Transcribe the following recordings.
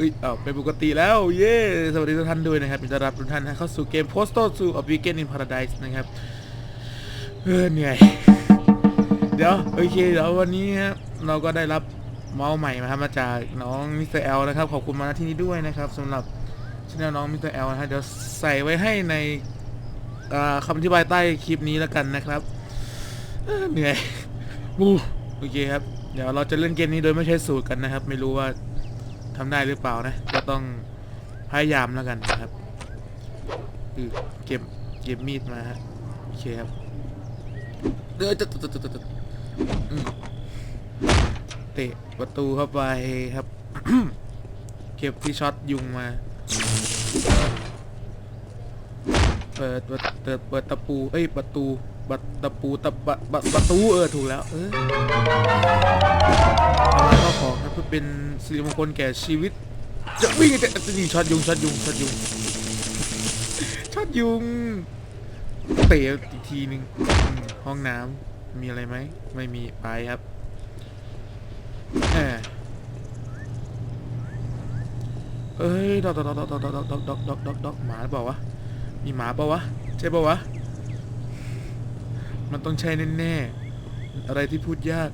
เอ้ยเอาเป็นปกติแล้ว เย้สวัสดีทุกท่านด้วยนะครับมีต้อนรับทุกท่านเข้าสู่เกม Postal to a Weekend in Paradise นะครับเออเหนื่อย เดี๋ยว โอเค เดี๋ยววันนี้ครับเราก็ได้รับเมาส์ใหม่มาครับมาจากน้องมิสเตอร์เอลนะครับ ขอบคุณมาณที่นี้ด้วยนะครับสำหรับช่องน้องมิสเตอร์เอลนะฮะเดี๋ยวใส่ไว้ให้ในคำอธิบายใต้คลิปนี้แล้วกันนะครับเออเหนื่อยบูโอเคครับ เดี๋ยวเราจะเล่นเกมนี้โดยไม่ใช้สูตรกันนะครับ ไม่รู้ว่า ทำได้หรือเปล่านะ ก็ต้องพยายามแล้วกันนะครับอือเก็บเก็บมีดมาฮะโอเคครับเออจะจะจะจะอืมเตะประตูเข้าไปครับ เก็บที่ช็อตยุงมา เปิดเปิดเปิดปิดตะปู เอ้ยประตูบัตตะปูตะปะปะประตูเออถูกแล้ว เออ เอามาเข้าขอครับเพื่อเป็นสิริมงคลแก่ชีวิต จะวิ่งจะจะนี่ช็อตยุงช็อตยุงช็อตยุงช็อตยุงเตะอีกทีหนึ่งห้องน้ำมีอะไรไหมไม่มีไปครับเอ้ยดอกดอกดอกดอกดอกดอกดอกดอกดอกดอกหมาหรือเปล่าวะ มีหมาเปล่าวะ ใช่เปล่าวะ มันต้องใช่แน่ๆ อะไรที่พูดยาก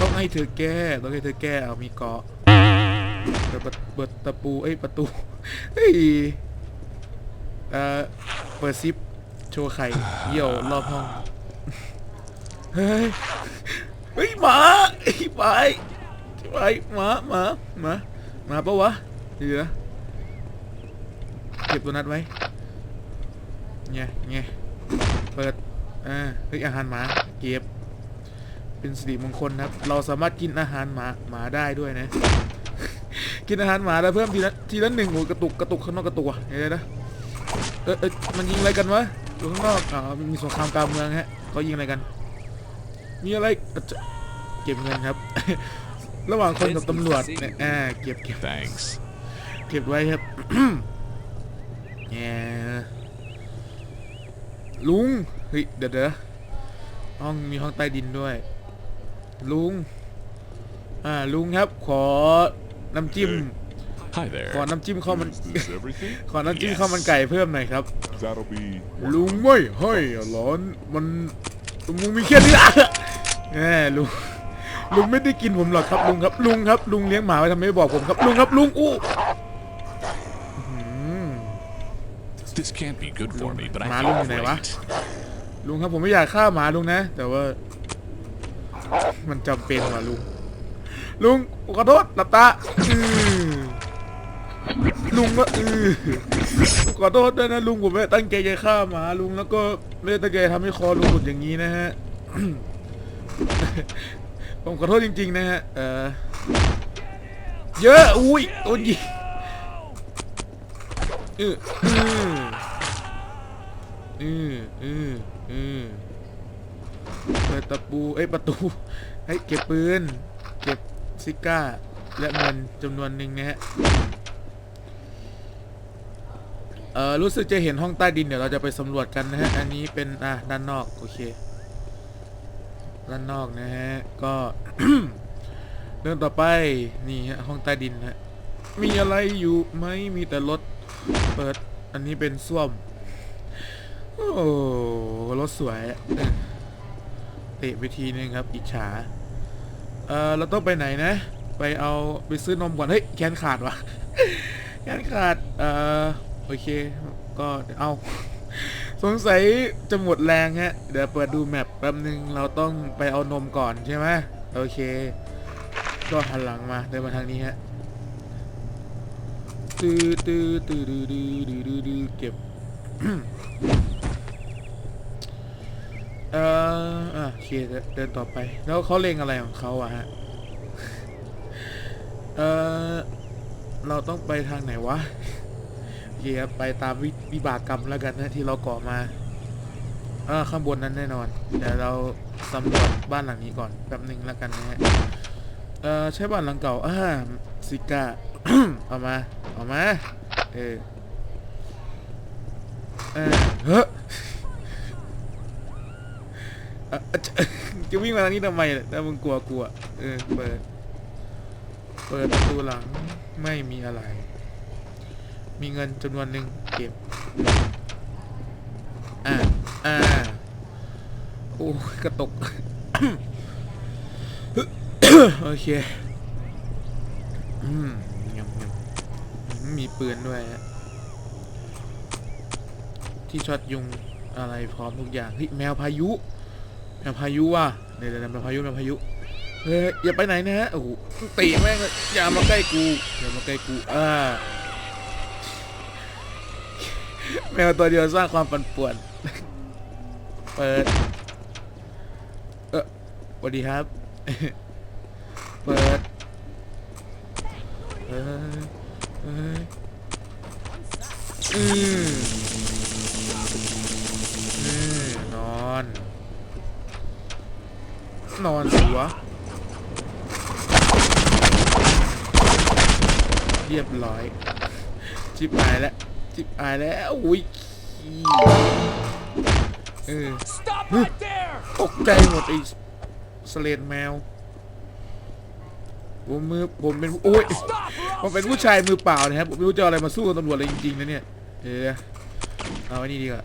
ต้องให้เธอแก้ ต้องให้เธอแก้เอามีเกาะเปิดประเปิดตะปูเอ้ยประตูเฮ้ยเอ่อเปิดซิปโชว์ไข่เยี่ยวรอบห้อง เฮ้ยเฮ้ยหมาไอ้ไปไปหมาหมาหมาหมาปะวะเดี๋ยวเก็บตัวนัดไว้ไงไงเปิดอ่าเฮ้ยอาหารหมาเก็บ เป็นสิริมงคลนะครับ เราสามารถกินอาหารหมาหมาได้ด้วยนะ กินอาหารหมาแล้วเพิ่มทีละทีละหนึ่งโอ้ยกระตุกกระตุกข้างนอกกระตุกอะเห็นไหมนะเออเออมันยิงอะไรกันวะอยู่ข้างนอกอ่ามีสงครามกลางเมืองฮะเขายิงอะไรกัน มีอะไรอะจะเก็บเงินครับ ระหว่างคนกับตำรวจเนี่ยอ่าเก็บเก็บ Thanks. เก็บไว้ครับแง่ลุงเฮ้ยเดี๋ยวเดี๋ยวห้องมีห้องใต้ดินด้วย ลุง อ่า ลุงครับ ขอน้ำจิ้ม Hi there. ขอน้ำจิ้มข้าวมัน Is this everything? ขอน้ำจิ้มข้าวมันไก่เพิ่มหน่อยครับ That'll be. ลุงไม่ให้อะร้อนมันลุงมีแค่นี้อะแหมลุงลุงไม่ได้กินผมหรอกครับลุงครับ ลุงครับ ลุงเลี้ยงหมาไว้ทำไมไม่บอกผมครับ ลุงครับลุงอู้อื้อหือ This can't be good for me, but I Malum feel này quá. great. ลุงครับผมไม่อยากฆ่าหมาลุงนะ แต่ว่า มันจำเป็นว่ะลุง ลุงขอโทษหลับตาอือลุงก็อือขอโทษด้วยนะลุงผมไม่ตั้งใจจะฆ่าหมาลุงแล้วก็ไม่ได้ตั้งใจทำให้คอลุงหลุดอย่างนี้นะฮะผมขอโทษจริง ๆ นะฮะเออเยอะอุ้ยโดนยิงเออเออเออเออ เปิดตะปูเอ้ยประตูให้ยเก็บปืน เก็บซิก้า และเงินจำนวนหนึ่งนะฮะเออรู้สึกจะเห็นห้องใต้ดินเดี๋ยวเราจะไปสำรวจกันนะฮะ อันนี้เป็นอะด้านนอกโอเค ด้านนอกนะฮะ ก็เรื่องต่อไปนี่ฮะห้องใต้ดินฮะ มีอะไรอยู่ไหมมีแต่รถเปิดอันนี้เป็นส้วม โอ้รถสวยอะ เตะไปทีนึงครับ อิจฉา เออเราต้องไปไหนนะ ไปเอาไปซื้อนมก่อน เฮ้ยแขนขาดวะแขนขาด เออโอเค ก็เอา สงสัยจะหมดแรงฮะ เดี๋ยวเปิดดูแมปแป๊บนึง เราต้องไปเอานมก่อนใช่ไหมโอเค ก็หันหลังมาเดินมาทางนี้ฮะตื้อตื้อตื้อดื้อดื้อดื้อดื้อดื้อเก็บ เอออะโอเคเดินต่อไป แล้วเขาเลงอะไรของเขาอะฮะ เอ่อเราต้องไปทางไหนวะโอเคครับไปตามวิวบากกรรมแล้วกันนะที่เราก่อมาเออข้างบนนั้นแน่นอน เดี๋ยวเราสำรวจบ้านหลังนี้ก่อนแป๊บหนึ่งแล้วกันนะฮะ เออใช่บ้านหลังเก่าอ่าซิก้าเอามา เอามา เออเออเฮ้ อะอะจะจะวิ่งมาทางนี้ทำไมเนี่ยถ้ามึงกลัวกลัวเออเปิด เปิดประตูหลังไม่มีอะไร มีเงินจำนวนหนึ่งเก็บ อ่าอ่าโอ้ยกระตก โอเค อืมยำยำมีปืนด้วยฮะที่ช็อตยุงอะไรพร้อมทุกอย่างเฮ้ยแมวพายุ แมวพายุว่ะเดี๋ยวเดี๋ยวแมวพายุแมวพายุเฮ้ยอย่าไปไหนนะฮะโอ้โหตีแม่งเลยอย่ามาใกล้กูอย่ามาใกล้กูอ่าแมวตัวเดียวสร้างความปั่นป่วน เปิด เออสวัสดีครับ เปิดเออเอออืม นอนสิวะเรียบร้อย จิบอายแล้วจิบอายแล้วอุ้ยขี้เออ Stop right there! ตกใจหมดไอ้สเลดแมวผมมือผมเป็นโอ้ย Stop or ผม I'll เป็นผู้ชายมือเปล่านะครับผมไม่รู้จะเอาอะไรมาสู้กับตำรวจเลยจริงๆนะเนี่ยเออเอาไอ้นี่ดีกว่า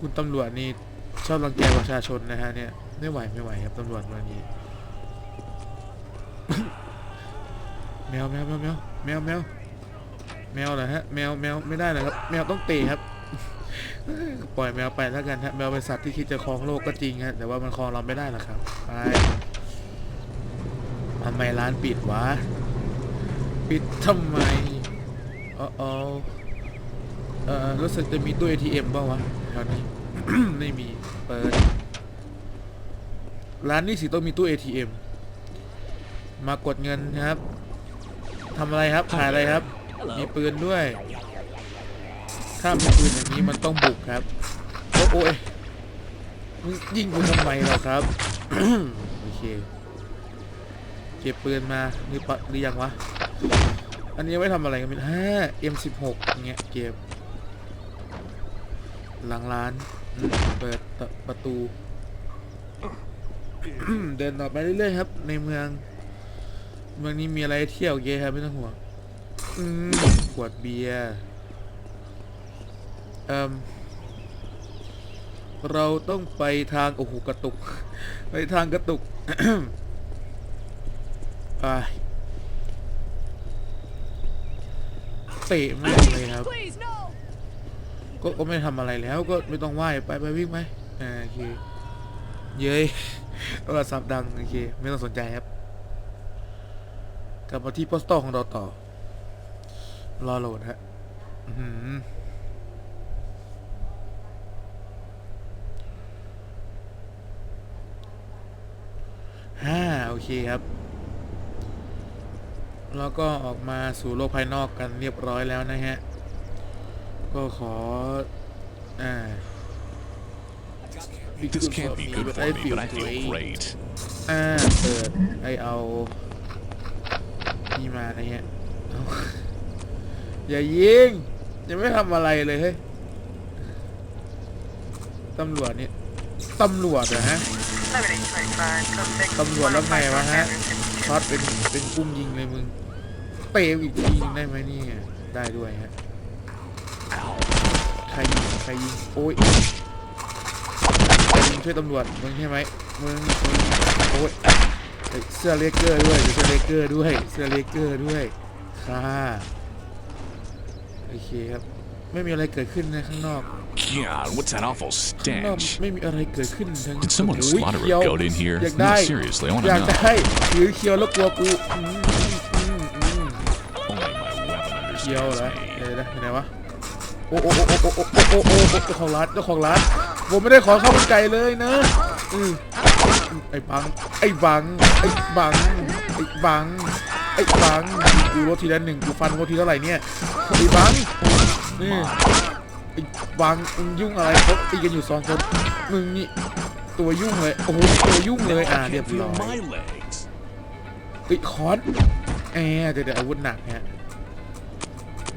คุณตำรวจนี่ชอบรังแกประชาชนนะฮะเนี่ยไม่ไหวไม่ไหวครับตำรวจวันนี้แมวแมวแมวแมวแมวแมวแมวเหรอฮะแมวแมวไม่ได้เหรอครับ แมวต้องเตะครับ ปล่อยแมวไปแล้วกันฮะแมวเป็นสัตว์ที่คิดจะครองโลกก็จริงฮะแต่ว่ามันครองเราไม่ได้หรอกครับไปทำไมร้านปิดวะปิดทำไมอ๋ออเออรู้สึกจะมีตู้ ATM บ้างวะ แถวนี้ ไม่มี เปิด ร้านนี้สิต้องมีตู้ ATM มากดเงินครับทำอะไรครับขายอะไรครับ มีปืนด้วย ถ้ามีปืนอย่างนี้มันต้องบุกครับ โอ้โอ้ยมึงยิงกูทำไมเราครับ โอเค เก็บปืนมาหรือปะหรือยังวะ อันนี้ไว้ทำอะไรกันเป็นห้า M16 อย่างเงี้ยเก็บ หลังร้าน เปิดประตู เดินต่อไปเรื่อยๆครับ ในเมือง เมืองนี้มีอะไรให้เที่ยวเยอะครับไม่ต้องห่วงขวดเบียร์เอ่มเราต้องไปทาง โอ้โหกระตุก ไปทางกระตุกไปเตะม่งเลยครับ Please, no! ก็ก็ไม่ทำอะไรแล้วก็ไม่ต้องไหว้ไปไปวิ่งไปอ่าโอเคเย้ยโทรศัพท์ดังโอเคไม่ต้องสนใจครับ กลับมาที่โปสตอร์ของเราต่อ รอโหลดฮะอื้อหือห้าโอเคครับ แล้วก็ออกมาสู่โลกภายนอกกันเรียบร้อยแล้วนะฮะ ก็ขออ่า This can't be good for me, but I feel great. อ่าเปิดไอเอานี่มานะฮะเอาอย่ายิงยังไม่ทำอะไรเลยเฮ้ยตำรวจเนี่ยตำรวจเหรอฮะตำรวจแล้วไงวะฮะช็อตเป็นเป็นกุ้มยิงเลยมึงเปรย์อีกทีนึงได้ไหมเนี่ยได้ด้วยฮะใค รยิงใครยิงโอ้ยใครยิงช่วยตำรวจมึงใช่ไหมมึงมึงโอ้ยเฮ้ยเสื้อเลเกอร์ด้วยเสื้อเลเกอร์ด้วยเสื้อเลเกอร์ด้วยค่ะโอเคครับไม่มีอะไรเกิดขึ้นนะข้างนอก God, what's that awful ข้างนอก stench? ไม่มีอะไรเกิดขึ้นทั้ง Did someone โอ้ย slaughter a เคียว goat in here? อยาก No, ได้ seriously, I wanna อยาก know. ได้ถือเคียวแล้วกลัวกูอืมอืมอืม Only my weapon เคียวเหรอ understands เดี๋ยว me. โอ้โอ้โอ้โอ้โอ้โอ้โอ้โอ้เจ้าของร้านเจ้าของร้านผมไม่ได้ขอข้าวมันไก่เลยนะอืมไอ้บังไอ้บังไอ้บังไอ้บังไอ้บังกูรถทีละหนึ่งกูฟันรถทีเท่าไหร่เนี่ยไอ้บังนี่ไอ้บังมึงยุ่งอะไรเขาตีกันอยู่สองคนมึงนี่ตัวยุ่งเลยโอ้โหตัวยุ่งเลยอ่าเรียบร้อย my legs. เฮ้คอนแอร์เดี๋ยวเดี๋ยวอาวุธหนักฮะ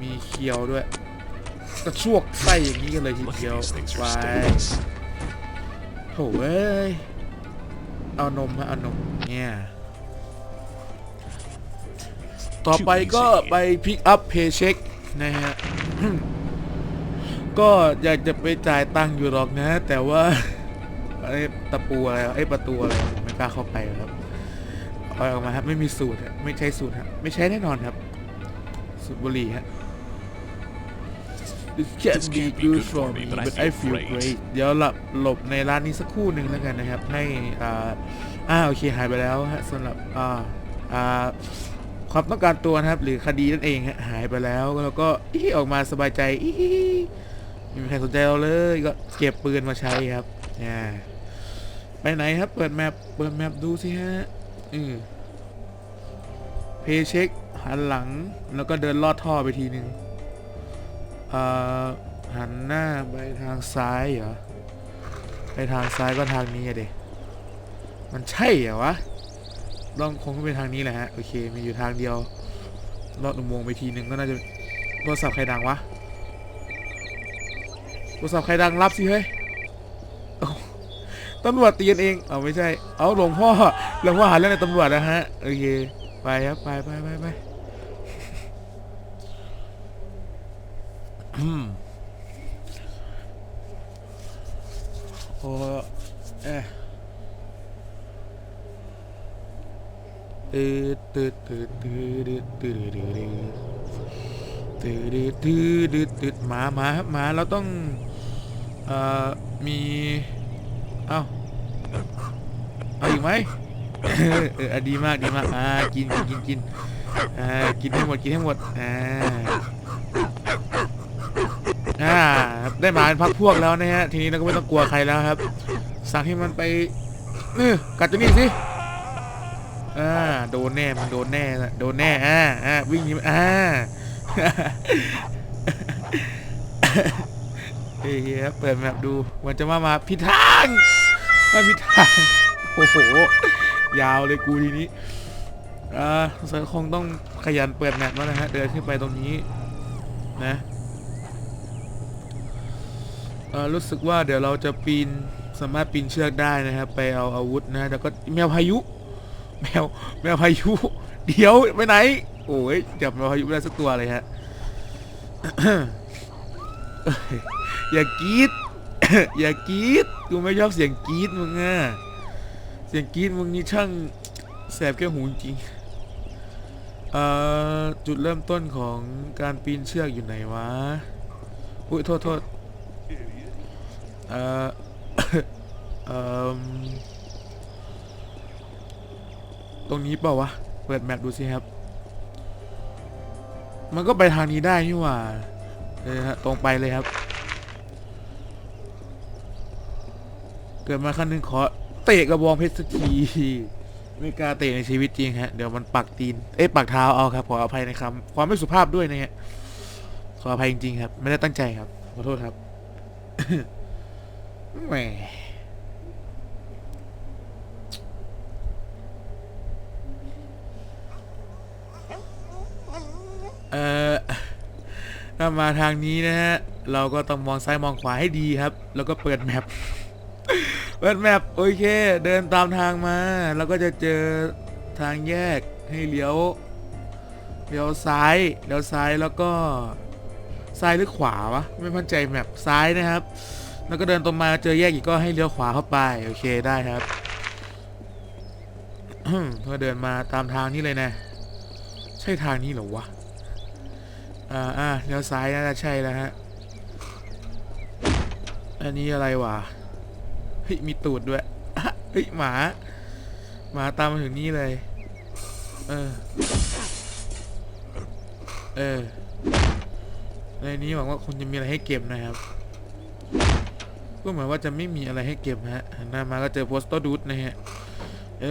มีเคียวด้วย กระชวกไส้อย่างนี้กันเลยที Look เดียว at these things ไป are staples. โถ่เอ้ยเอานมฮะเอานมเนี่ยต่อไปก็ไปพิกอัพเพย์เช็คนะฮะก็อยากจะไปจ่ายตังค์อยู่หรอกนะ แต่ว่าไอ้ตะปูอะไรวะไอ้ประตูอะไรวะผมไม่กล้าเข้าไปครับเอาออกมาครับไม่มีสูตรฮะไม่ใช้สูตรฮะไม่ใช้แน่นอนครับสูตรบุหรี่ฮะ This can't be good for me but I feel great เดี๋ยวหลับหลบในร้านนี้สักครู่หนึ่งแล้วกันนะครับ ให้อ่าอ่าโอเคหายไปแล้วฮะสำหรับอ่าอ่าความต้องการตัวนะครับ หรือคดีนั่นเองฮะหายไปแล้วแล้วก็อีออกมาสบายใจอีไม่มีใครสนใจเราเลยก็เก็บปืนมาใช้ครับอ่าไปไหนครับ เปิดแมปเปิดแมปดูสิฮะอือเพย์เช็คหันหลังแล้วก็เดินลอดท่อไปทีนึง เอ่อหันหน้าไปทางซ้ายเหรอ ไปทางซ้ายก็ทางนี้อะเด็มันใช่เหรอวะลองคงเป็นทางนี้แหละฮะ โอเค มีอยู่ทางเดียว ลอดอุโมงค์ไปทีหนึ่งก็น่าจะโทรศัพท์ใครดังวะโทรศัพท์ใครดังรับสิเฮ้ยตำรวจตีกันเอง เอาไม่ใช่ เอาหลวงพ่อหลวงพ่อหาเรื่องในตำรวจนะฮะ โอเค ไปครับ ไปไปไปไป อืม โอ้เอ๊ะตืดตืดตืดตืดตืดตืดตืดตืดตืดตืดตืดหมาหมาหมาเราต้องเอ่อมีเอ้าเอาอีกไหมเออเอออะดีมากดีมากอ่ากินกินกินกินอ่ากินให้หมดกินให้หมดอ่า อ่าได้หมาเป็นพักพวกแล้วนะฮะ ทีนี้เราก็ไม่ต้องกลัวใครแล้วครับ สั่งให้มันไปเออกัดตัวนี้สิอ่าโดนแน่มันโดนแน่ละโดนแน่อ่าอ่าวิ่งหนีอ่าเฮ้ยครับเปิดแมปดูมันจะมามาผิดทางมาผิดทางโอ้โหยาวเลยกูทีนี้อ่าสงสัยคงต้องขยันเปิดแมปแล้วนะฮะเดินขึ้นไปตรงนี้นะ เออรู้สึกว่าเดี๋ยวเราจะปีนสามารถปีนเชือกได้นะครับ ไปเอาอาวุธนะแล้วก็แมวพายุ แมวแมวพายุ เดี๋ยวไปไหน โอ้ยจับแมวพายุไม่ได้สักตัวเลยฮะอย่ากรีดอย่ากรีดกูไม่ชอบเสียงกรีดมึงอะเสียงกรีดมึงนี่ช่างแสบแก้หูจริงจุดเริ่มต้นของการปีนเชือกอยู่ไหนวะ อุ้ยโทษโทษ เอ่อเอ่อตรงนี้เปล่าวะ เปิดแมปดูสิครับ มันก็ไปทางนี้ได้นี่หว่าเออฮะตรงไปเลยครับ เกิดมาขั้นหนึ่งขอเตะกระบองเพชรสักทีไม่กล้าเตะในชีวิตจริงฮะ เดี๋ยวมันปักตีน เอ้ยปักเท้าเอาครับ ขออภัยในคำความไม่สุภาพด้วยนะฮะ ขออภัยจริงๆครับ ไม่ได้ตั้งใจครับ ขอโทษครับ แหมเอ่อถ้ามาทางนี้นะฮะ เราก็ต้องมองซ้ายมองขวาให้ดีครับ แล้วก็เปิดแมปเปิดแมปโอเค เดินตามทางมาแล้วก็จะเจอทางแยกให้เลี้ยวเลี้ยวซ้ายเลี้ยวซ้ายแล้วก็ซ้ายหรือขวาวะ ไม่มั่นใจแมปซ้ายนะครับ แล้วก็เดินตรงมาเจอแยกอีกก็ให้เลี้ยวขวาเข้าไป โอเคได้ครับก็เดินมาตามทางนี้เลยนะ ใช่ทางนี้เหรอวะ อ่าอ่าเลี้ยวซ้ายน่าจะใช่แล้วฮะ อันนี้อะไรวะ เฮ้ยมีตูดด้วย เฮ้ยหมา หมาตามมาถึงนี่เลย เออ เออในนี้หวังว่าคงจะมีอะไรให้เก็บนะครับ ก็เหมือนว่าจะไม่มีอะไรให้เก็บฮะหันหน้ามาก็เจอโปสเตอร์ดูดนะฮะ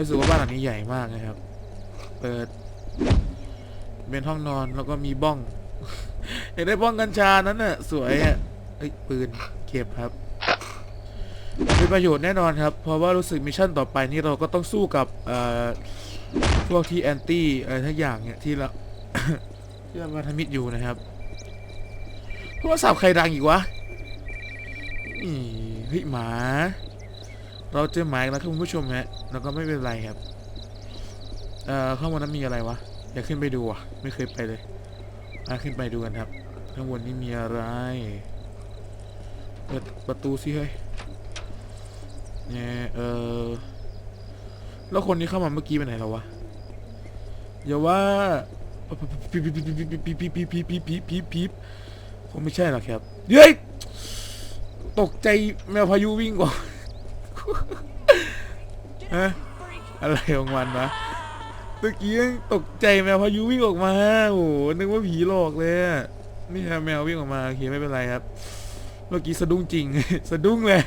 รู้สึกว่าบ้านหลังนี้ใหญ่มากนะครับ เปิด เป็นห้องนอนแล้วก็มีบ้องเห็นได้บ้องกัญชานั้นน่ะ สวยอะเอ้ยปืนเก็บครับ เป็นประโยชน์แน่นอนครับ เพราะว่ารู้สึกมิชชั่นต่อไปนี่เราก็ต้องสู้กับเอ่อพวกที่แอนตี้อะไรทั้งอย่างเนี่ยที่เราที่เรามาทมิดอยู่นะครับโทรศัพท์ใครดังอีกวะ อีเฮ้ยหมา เราเจอหมายแล้วครับคุณผู้ชมฮะแล้วก็ไม่เป็นไรครับ เอ่อข้างบนนั้นมีอะไรวะอยากขึ้นไปดูอะ ไม่เคยไปเลยมาขึ้นไปดูกันครับ ข้างบนนี้มีอะไรเปิดประตูสิเฮ้ยเนี่ยเออแล้วคนที่เข้ามาเมื่อกี้ไปไหนแล้ววะอย่าว่าพีบพีบพีบพีบพีบพีบพีบพีบพีบพีบพีบคงไม่ใช่หรอกครับเฮ้ย ตกใจแมวพายุวิ่งกว่าฮะอะไรของมันวะเมื่อกี้ตกใจแมวพายุวิ่งออกมาโอ้โหนึกว่าผีหลอกเลยนี่ครับแมววิ่งออกมาโอเคไม่เป็นไรครับ เมื่อกี้สะดุ้งจริง สะดุ้งเลย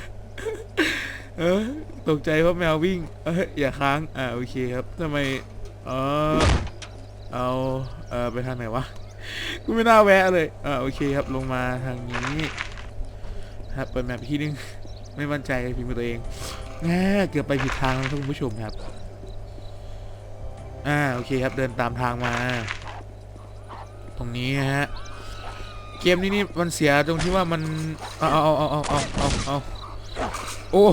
เออตกใจเพราะแมววิ่งเอ้ยอย่าค้างอ่าโอเคครับทำไมเออเอาเออไปทางไหนวะกูไม่น่าแวะเลยอ่าโอเคครับลงมาทางนี้ ครับเปิดแมปอีกทีนึง ไม่มั่นใจพิมพ์ตัวเองแหมเกือบไปผิดทางแล้วครับคุณผู้ชมครับ อ่าโอเคครับเดินตามทางมา ตรงนี้ฮะ เกมนี้นี่มันเสียตรงที่ว่ามัน เอาเอาเอาเอาเอาเอาเอาโอ้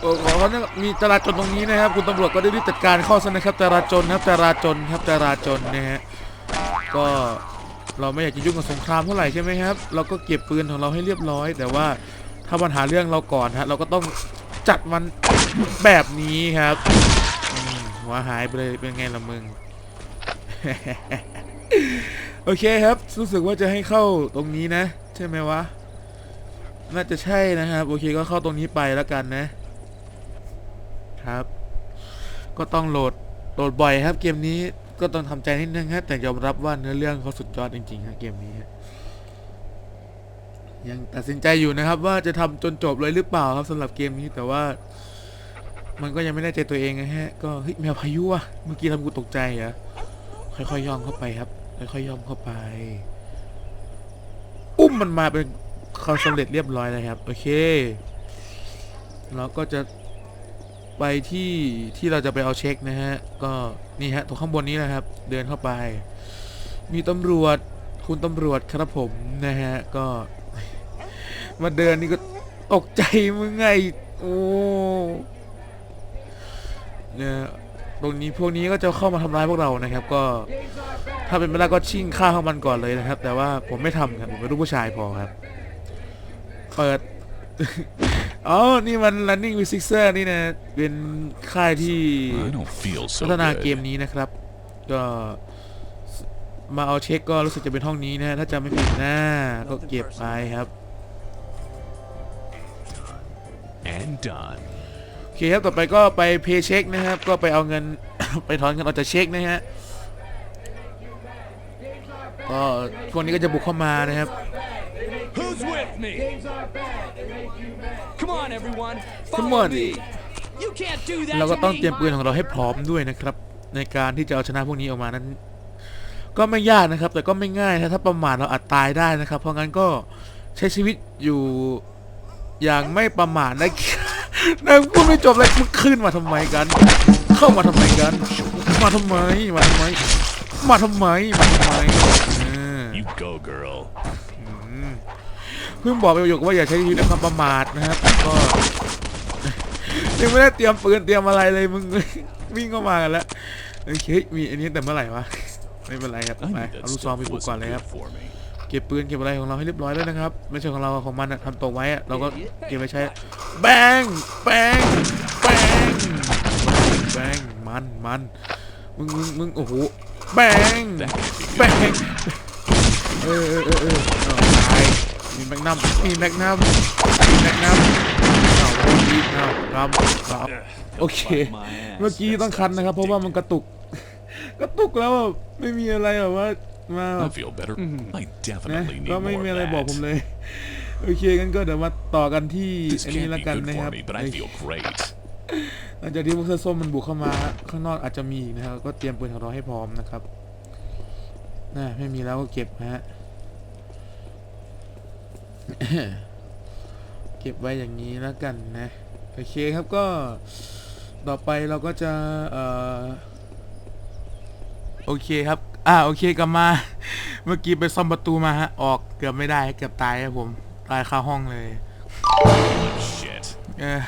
โอ้ขอเขาเนี่ยมีจราจรตรงนี้นะครับ คุณตำรวจก็ได้รีบจัดการเข้าซะนะครับจราจรครับจราจรครับจราจรนะฮะก็ เราไม่อยากจะยุ่งกับสงครามเท่าไหร่ใช่ไหมครับ เราก็เก็บปืนของเราให้เรียบร้อย แต่ว่าถ้าปัญหาเรื่องเราก่อนฮะเราก็ต้องจัดมันแบบนี้ครับหัวหายไปเลยเป็นไงละมึงโอเคครับ รู้สึกว่าจะให้เข้าตรงนี้นะ ใช่ไหมวะ น่าจะใช่นะครับ โอเคก็เข้าตรงนี้ไปแล้วกันนะ ครับ ก็ต้องโหลดโหลดบ่อยครับเกมนี้ ก็ต้องทำใจนิดนึงครับแต่ยอมรับว่าเนื้อเรื่องเขาสุดยอดจริงๆครับเกมนี้ยังตัดสินใจอยู่นะครับ ว่าจะทำจนจบเลยหรือเปล่าครับสำหรับเกมนี้แต่ว่า มันก็ยังไม่แน่ใจตัวเองนะฮะ ก็เฮ้ยแมวพายุอะเมื่อกี้ทำกูตกใจเหรอค่อยๆย่องเข้าไปครับ ค่อยๆย่องเข้าไป อุ้มมันมาเป็นความสำเร็จเรียบร้อยแล้วครับ โอเคเราก็จะ ไปที่ที่เราจะไปเอาเช็คนะฮะ ก็นี่ฮะตรงข้างบนนี้นะครับ เดินเข้าไป มีตำรวจคุณตำรวจครับผมนะฮะ ก็ มาเดินนี่ก็ตกใจมึงไงโอ้เนี่ยตรงนี้พวกนี้ก็จะเข้ามาทำร้ายพวกเรานะครับ ก็ถ้าเป็นไปได้ก็ชิ่งฆ่าข้ามันก่อนเลยนะครับ แต่ว่าผมไม่ทำครับผมเป็นลูกผู้ชายพอครับ เปิด อ๋อ นี่มัน Running with Sixer นี่นะ เป็นค่ายที่ I don't feel พั so ฒนาเก good. มนี้นะครับ ก็มาเอาเช็คก็รู้สึกจะเป็นห้องนี้นะ ถ้าจำไม่ผิดนะก็เก็บไปครับ And done. โอเคครับ ต่อไปก็ไปเพย์เช็คนะครับ ก็ไปเอาเงิน ไปถอนเงินออกจากเช็คนะฮะ ก็พวกนี้ก็จะบุกเข้ามานะครับ Who's with me? Come on, everyone. Come Follow on. me. You can't do that เราก็ to ต้อง me. เตรียมปืนของเราให้พร้อมด้วยนะครับ ในการที่จะเอาชนะพวกนี้ออกมานั้น ก็ไม่ยากนะครับ แต่ก็ไม่ง่ายนะถ้าประมาทเราอาจตายได้นะครับ เพราะงั้นก็ใช้ชีวิตอยู่อย่างไม่ประมาทนะนะพูดไม่จบเลยมึงขึ้นมาทำไมกัน เข้ามาทำไมกัน มาทำไมมาทำไมมาทำไมมาทำไม เออ You go, girl. เพิ่งบอกไปประโยคว่าอย่าใช้ชีวิตด้วยความประมาทนะครับก็ยังไม่ได้เตรียมปืนเตรียมอะไรเลยมึงวิ่งเข้ามากันแล้วโอเคมีอันนี้แต่เมื่อไหร่วะไม่เป็นไรครับ I ไป knew เอา that ลูกซองไป stuff บุกก่อน wasn't เลยครับ good for me. เก็บปืนเก็บอะไรของเราให้เรียบร้อยแล้วนะครับไม่ใช่ของเราของมันอะทำตกไว้อะเราก็เก็บไว้ใช้แบงแบงแบงแบงมันมันมึงมึงมึงโอ้โหแบง That can't be แบ good. งเออเออเออ มีแมกนัมมีแมกนัมมีแมกนัมเอาโดนยิงเอาครับครับโอเค My ass. เมื่อกี้ต้องคันนะครับ เพราะว่ามันกระตุก กระตุกแล้วอะไม่มีอะไรแบบว่ามาแบ I บ feel better. I นะ definitely need ก็ไม่ more มี of อะไรบอกผม that. เลย โอเคงั้นก็เดี๋ยวมาต่อกันที่ This อันนี้ can't ละ be กัน good นะค for รับ me, but I feel great. หลังจากที่พวกเสื้อส้มมันบุกเข้ามา ข้างนอกอาจจะมีอีกนะครับ ก็เตรียมปืนของเราให้พร้อมนะครับน่าไม่มีแล้วก็เก็บนะฮะ เก็บไว้อย่างนี้แล้วกันนะ โอเคครับก็ต่อไปเราก็จะเอ่อโอเคครับ อ่า โอเคกลับมา เมื่อกี้ไปซ่อมประตูมาฮะ ออกเกือบไม่ได้ เกือบตายครับผม ตายคาห้องเลย Oh, shit. เออ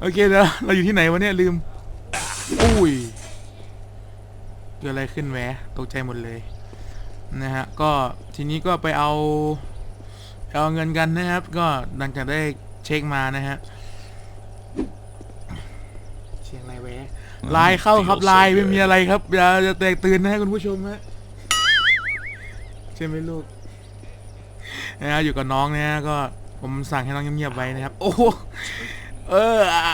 โอเคเดี๋ยวเราอยู่ที่ไหนวะเนี่ยลืม อุ้ย เกิดอะไรขึ้นแหวะตกใจหมดเลย นะฮะ ก็ทีนี้ก็ไปเอาไป เอาเงินกันนะครับ ก็หลังจากได้เช็คมานะฮะเชียงไรายแหวะไลน์เข้าครับไลน์ไม่มีอะไรครับอย่าจะแตกตื่นนะฮะคุณผู้ชมฮะใช่ไหมลูกนะฮะอยู่กับน้องนะฮะก็ผมสั่งให้น้องเงียบๆไว้นะครับ โอ้โหเอออะ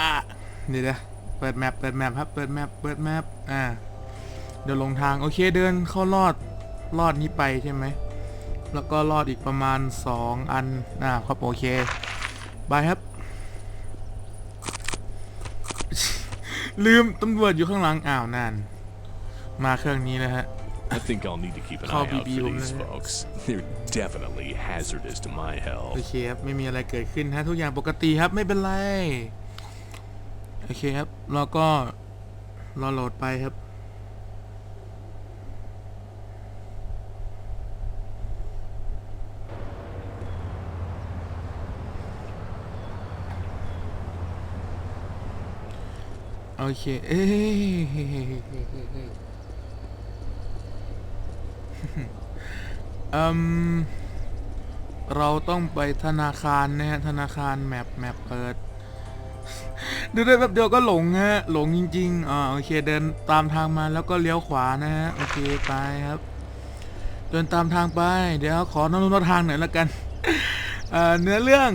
เดี๋ยวนะเปิดแมปเปิดแมปครับ เปิดแมปเปิดแมปอ่าเดี๋ยวลงทางโอเคเดินเข้ารอดรอดนี้ไปใช่ไหม แล้วก็รอดอีกประมาณ 2 อันอ่าครับโอเค บายครับ ลืมตำรวจอยู่ข้างหลังอ้าวนั่นมาเครื่องนี้นะฮะ I think I'll need to keep an Call eye out BB for room these นะฮะ folks. They're definitely hazardous to my โอ health. เคครับ ไม่มีอะไรเกิดขึ้นฮะ ทุกอย่างปกติครับ ไม่เป็นไร โอเคครับ แล้วก็รอโหลดไปครับ อเค เอ้ยอืมเราต้องไปธนาคารนะฮะธนาคารแมปแมปเปิด ดูได้แป๊บเดียวก็หลงฮะ หลงจริงๆอ่าโอเคเดินตามทางมาแล้วก็เลี้ยวขวานะฮะ โอเคไปครับ เดินตามทางไป เดี๋ยวขอนำนทางหน่อยละกันอ่อเนื้อเรื่อง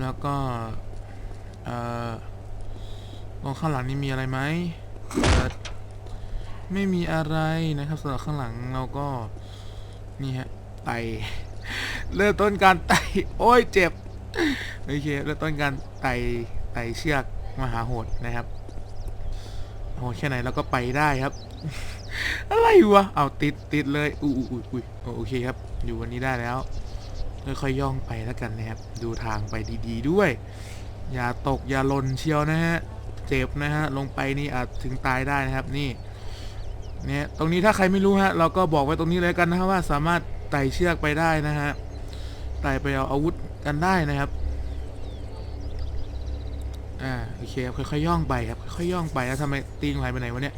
แล้วก็เอ่อตรงข้างหลังนี่มีอะไรไหมไม่มีอะไรนะครับสำหรับข้างหลังเราก็นี่ฮะไตเริ่มต้นการไตโอ้ยเจ็บโอเคเริ่มต้นการไตไตเชือกมหาโหดนะครับโหดแค่ไหนเราก็ไปได้ครับ อะไรวะเอาติดติดเลยอุ้ยอุ้ยอุ้ยอุ้ยโอเคครับ อยู่วันนี้ได้แล้ว ค่อยๆย่องไปแล้วกันนะครับ ดูทางไปดีๆด้วย อย่าตกอย่าหล่นเชียวนะฮะ เจ็บนะฮะ ลงไปนี่อาจถึงตายได้นะครับนี่ เนี่ย ตรงนี้ถ้าใครไม่รู้ฮะ เราก็บอกไว้ตรงนี้เลยกันนะครับว่าสามารถไต่เชือกไปได้นะฮะ ไต่ไปเอาอาวุธกันได้นะครับ อ่า โอเคครับค่อยๆย่องไปครับ ค่อยๆย่องไปแล้วทำไมตีนหายไปไหนวะเนี่ย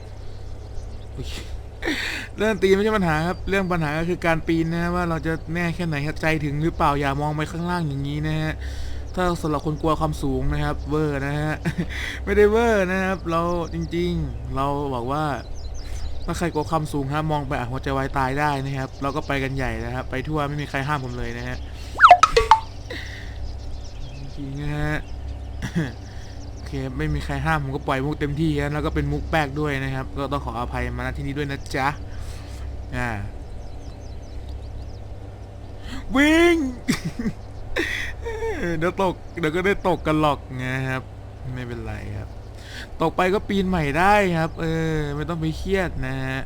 โอเค เรื่องตีนไม่ใช่ปัญหาครับ เรื่องปัญหาก็คือการปีนนะว่าเราจะแน่แค่ไหนครับใจถึงหรือเปล่าอย่ามองไปข้างล่างอย่างนี้นะฮะถ้าสำหรับคนกลัวความสูงนะครับ เวอร์นะฮะไม่ได้เวอร์นะครับ เราจริง ๆ เราบอกว่าถ้าใครกลัวความสูงฮะมองไปอาจหัวใจวายตายได้นะครับ เราก็ไปกันใหญ่นะครับ ไปทั่วไม่มีใครห้ามผมเลยนะฮะจริงนะฮะโอเคไม่มีใครห้ามผมก็ปล่อยมุกเต็มที่นะแล้วก็เป็นมุกแป๊กด้วยนะครับ ก็ต้องขออภัยมาณที่นี้ด้วยนะจ๊ะ อ่าวิ่ง เดี๋ยวตก เดี๋ยวก็ได้ตกกันหรอกนะครับ ไม่เป็นไรครับ ตกไปก็ปีนใหม่ได้ครับ เออ ไม่ต้องไปเครียดนะฮะ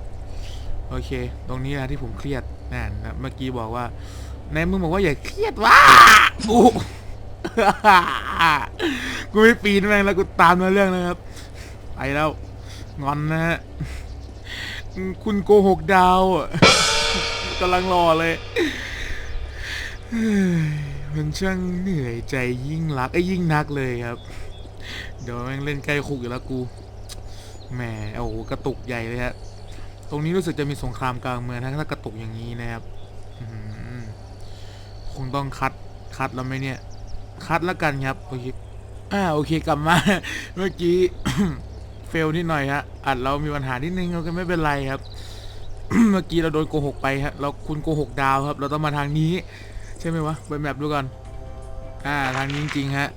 โอเค ตรงนี้นะที่ผมเครียดนั่นนะเมื่อกี้บอกว่าในมึงบอกว่าอย่าเครียดว้าอู้กูไม่ปีนแม่งแล้วกูตามเนื้อเรื่องนะครับ ไปแล้ว งอนนะฮะ คุณโกหกดาวอะกำลังรอเลยเฮ้ยมันช่างเหนื่อยใจยิ่งรักไอ้ยยิ่งนักเลยครับ เดี๋ยวแม่งเล่นใกล้คุกอยู่แล้วกูแหมโอ้โหกระตุกใหญ่เลยฮะตรงนี้รู้สึกจะมีสงครามกลางเมืองนะถ้ากระตุกอย่างนี้นะครับอื้อหือคงต้องคัดคัดแล้วไหมเนี่ย คัดแล้วกันครับโอเคอ่าโอเคกลับมา เมื่อกี้ ฟลนิดหน่อยฮะอัดเรามีปัญหานิดนึงเราก็ไม่เป็นไรครับ เมื่อกี้เราโดนโกหกไปฮะเราคุณโกหกดาวครับ เราต้องมาทางนี้ ใช่ไหมวะเปิดแมปดูก่อนอ่าทางนี้จริงๆฮะ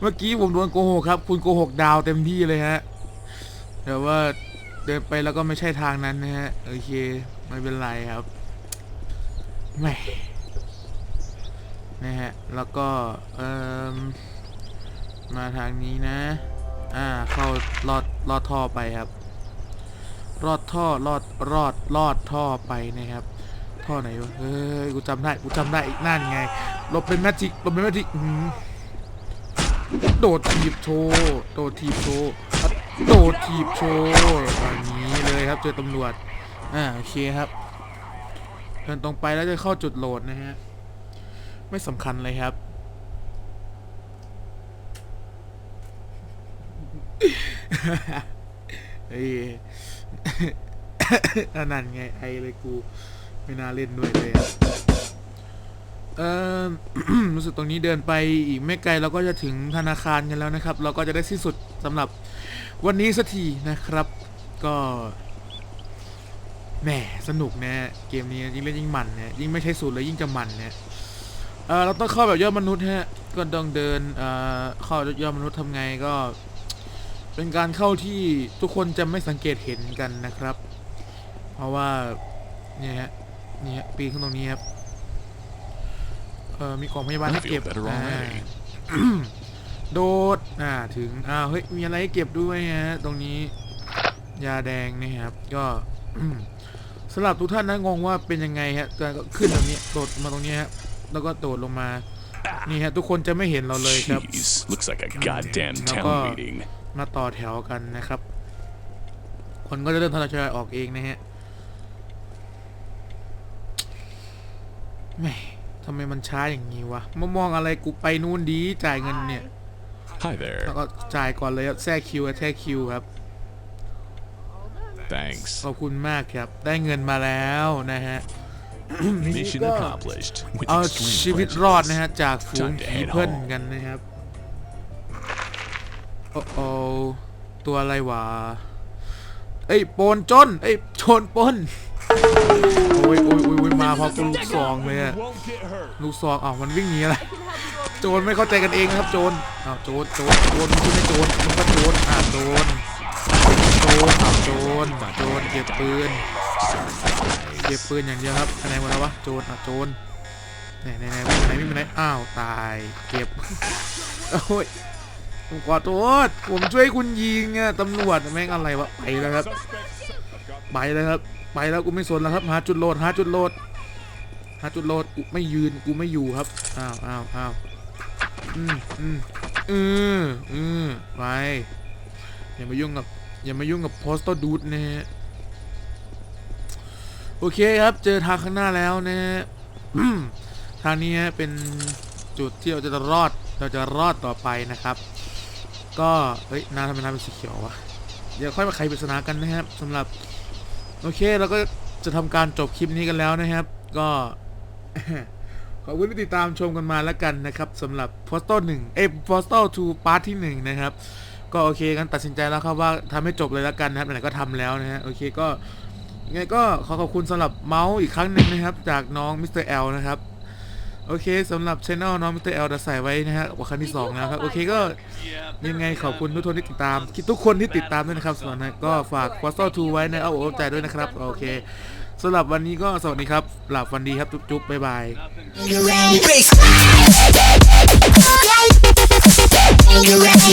เมื่อกี้ผมโดนโกหกครับ คุณโกหกดาวเต็มที่เลยฮะแต่ว่าเดินไปแล้วก็ไม่ใช่ทางนั้นนะฮะโอเคไม่เป็นไรครับแหม่นะฮะแล้วก็เอ่มมาทางนี้นะ อ่าเข้าลอดลอดท่อไปครับ รอดท่อรอดรอดรอดท่อไปนะครับ ท่อไหนวะเฮ้ยกูจำได้กูจำได้อีกนั่นไงหลบเป็นแมจิกหลบเป็นแมจิกโดดถีบโชว์โดดถีบโชว์โดดถีบโชว์อย่างนี้เลยครับเจอตำรวจอ่าโอเคครับเดินตรงไปแล้วจะเข้าจุดโหลดนะฮะไม่สำคัญเลยครับ เฮ้ยอันนั้นไงไอเลยกู ไม่น่าเล่นด้วยเลยอะเออรู้สึกตรงนี้เดินไปอีกไม่ไกลเราก็จะถึงธนาคารกันแล้วนะครับ เราก็จะได้สิ้นสุดสำหรับวันนี้สักทีนะครับ ก็แหมสนุกนะเกมนี้ยิ่งเล่นยิ่งมันนะยิ่งไม่ใช่สูตรเลยยิ่งจะมันนะเออเราต้องเข้าแบบยอดมนุษย์ฮะก็ต้องเดินเอ่อเข้ายอดมนุษย์ทำไงก็ เป็นการเข้าที่ทุกคนจะไม่สังเกตเห็นกันนะครับ เพราะว่าเนี่ยฮะนี่ฮะปีนขึ้นตรงนี้ครับเออมีกล่องพยาบาลให้เก็บ I feel better อ่า already. โดดอ่าถึงอ้าวเฮ้ยมีอะไรให้เก็บด้วยฮะตรงนี้ ยาแดงนะครับ ก็สำหรับทุกท่านนะงงว่าเป็นยังไงฮะก็ขึ้นตรงนี้โดดมาตรงนี้ฮะแล้วก็โดดลงมานี่ฮะทุกคนจะไม่เห็นเราเลยครับ Jeez, looks like a goddamn Now town go. meeting. มาต่อแถวกันนะครับ คนก็จะเริ่มทยอยออกเองนะฮะแหม่ทำไมมันช้าอย่างนี้วะมามองอะไรกูไปนู่นดีจ่ายเงินเนี่ย Hi there. แล้วก็จ่ายก่อนเลยครับแทรกคิวแทรกคิวครับ Thanks. ขอบคุณมากครับ ได้เงินมาแล้วนะฮะ Mission ก็ accomplished. With เอา extreme ชีวิต pleasure. รอดนะฮะ จากฝูง Time to ผี head เพิ่น home กันนะครับ โอ้โอตัวอะไรวะเอ้ยโปนจนเอ้ยโจนปนโอ้ยโอ้ยโอ้ยมาพร้อมกับลูกซองเลยอะลูกซองอ้าวมันวิ่งหนีอะไรโจรไม่เข้าใจกันเองนะครับโจรอ้าวโจรโจรโจรมันไม่โจรมันก็โจรอ่าโจรโจรอ้าวโจรโจรเก็บปืนเก็บปืนอย่างเดียวครับอะไรหมดแล้ววะโจรอะโจรไหนไหนไหนวิ่งไหนวิ่งไหนอ้าวตายเก็บโอ้ย ผมขอโทษผมช่วยคุณยิงอะตำรวจแม่งอะไรวะไปแล้วครับ ไปแล้วครับ ไปแล้วกูไม่สนแล้วครับหาจุดโหลดหาจุดโหลดหาจุดโหลดกูไม่ยืนกูไม่อยู่ครับอ้าวอ้าวอ้าวอืมอืมอืออือไปอย่ามายุ่งกับอย่ามายุ่งกับโพสต์ดูดนะฮะโอเคครับเจอทางข้างหน้าแล้วนะฮะทางนี้ฮะเป็นจุดที่เราจะรอดเราจะรอดต่อไปนะครับ ก็เฮ้ยน้าทำไมน้าเป็นสีเขียววะเดี๋ยวค่อยมาไขปริศนากันนะครับสำหรับ โอเคเราก็จะทำการจบคลิปนี้กันแล้วนะครับ ก็ ขอบคุณที่ติดตามชมกันมาแล้วกันนะครับสำหรับ Postal 1เอ้ Postal 2 Part ที่1นะครับ ก็โอเคกันตัดสินใจแล้วครับว่าทำให้จบเลยแล้วกันนะครับไหนๆก็ทำแล้วนะฮะโอเคก็ยังไงก็ขอขอบคุณสำหรับเมาส์อีกครั้งหนึ่งนะครับ จากน้องมิสเตอร์แอลนะครับ โอเคสำหรับช anel น้องมิสเตอร์แอลจะใส่ไว้นะฮะว่าครั้งที่สองแล้วครับ โอเคก็ยังไงขอบคุณทุกคนที่ติดตามคิดทุกคนที่ติดตามด้วยนะครับส่วนนั้นก็ฝาก Postal 2ไว้ในเอาอกเอาใจด้วยนะครับ โอเคสำหรับวันนี้ก็สวัสดีครับหลับฝันดีครับ จุ๊บๆบ๊ายบาย You ready? You ready?